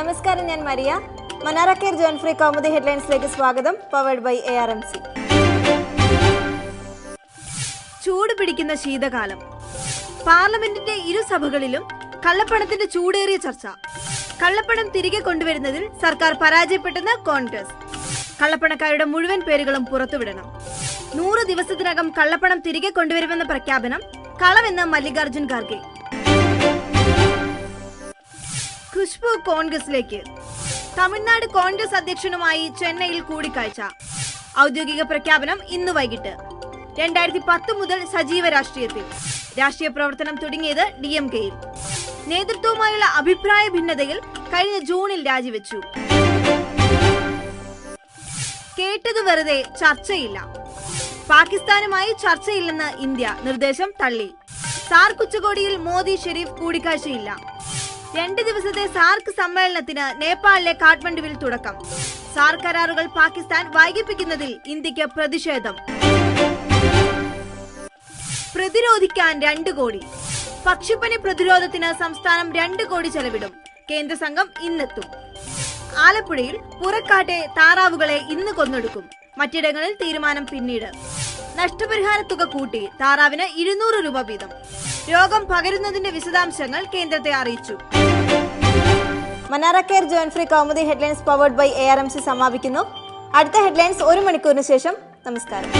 നമസ്കാരം ഞാൻ മരിയ. മനാറ കെയർ ജോൺ ഫ്രീ കോമഡി ഹെഡ്ലൈൻസിലേക്ക് സ്വാഗതം powered by A R M C ചൂട് പിടിക്കുന്ന ശീതകാലം. പാർലമെന്റിന്റെ ഇരുസഭകളിലും കള്ളപ്പണത്തിന്റെ ചൂടേറിയ ചർച്ച. കള്ളപ്പണം തിരികെ കൊണ്ടുവരുന്നതിൽ സർക്കാർ പരാജയപ്പെട്ടെന്ന് കോൺഗ്രസ്. കള്ളപ്പണക്കാരുടെ മുഴുവൻ പേരുകളും പുറത്തുവിടണം. നൂറ് ദിവസത്തിനകം കള്ളപ്പണം തിരികെ കൊണ്ടുവരുമെന്ന പ്രഖ്യാപനം കളവെന്ന് മല്ലികാർജുൻ ഖാർഗെ. ഖുഷ്ബു കോൺഗ്രസിലേക്ക്. തമിഴ്നാട് കോൺഗ്രസ് അധ്യക്ഷനുമായി ചെന്നൈയിൽ കൂടിക്കാഴ്ച. ഔദ്യോഗിക പ്രഖ്യാപനം ഇന്ന് വൈകിട്ട്. രണ്ടായിരത്തി പത്ത് മുതൽ സജീവ രാഷ്ട്രീയത്തിൽ. രാഷ്ട്രീയ പ്രവർത്തനം തുടങ്ങിയത് ഡി എം കെയിൽ. നേതൃത്വവുമായുള്ള അഭിപ്രായ ഭിന്നതയിൽ കഴിഞ്ഞ ജൂണിൽ രാജിവെച്ചു. കേട്ടത് വെറുതെ ചർച്ചയില്ല. പാകിസ്ഥാനുമായി ചർച്ചയില്ലെന്ന് ഇന്ത്യ നിർദ്ദേശം തള്ളി. സാർക്ക് ഉച്ചകോടിയിൽ മോദി ഷെരീഫ് കൂടിക്കാഴ്ചയില്ല. രണ്ട് ദിവസത്തെ സാർക്ക് സമ്മേളനത്തിന് നേപ്പാളിലെ കാഠ്മണ്ഡുവിൽ തുടക്കം. സാർക്ക് കരാറുകൾ പാകിസ്ഥാൻ വൈകിപ്പിക്കുന്നതിൽ ഇന്ത്യയ്ക്ക് പ്രതിഷേധം. പ്രതിരോധിക്കാൻ രണ്ട് കോടി. പക്ഷിപ്പനി പ്രതിരോധത്തിന് സംസ്ഥാനം രണ്ട് കോടി ചെലവിടും. കേന്ദ്ര സംഘം ഇന്നെത്തും. ആലപ്പുഴയിൽ പുറക്കാട്ടെ താറാവുകളെ ഇന്ന് കൊന്നൊടുക്കും. മറ്റിടങ്ങളിൽ തീരുമാനം പിന്നീട്. നഷ്ടപരിഹാര തുക കൂട്ടി താറാവിന് ഇരുന്നൂറ് രൂപ വീതം. രോഗം പകരുന്നതിന്റെ വിശദാംശങ്ങൾ കേന്ദ്രത്തെ അറിയിച്ചു. മനാറ care John free Kaumudi headlines powered by A R M C സമാപിക്കുന്നു. അടുത്ത ഹെഡ്ലൈൻസ് ഒരു മണിക്കൂറിന് ശേഷം. നമസ്കാരം.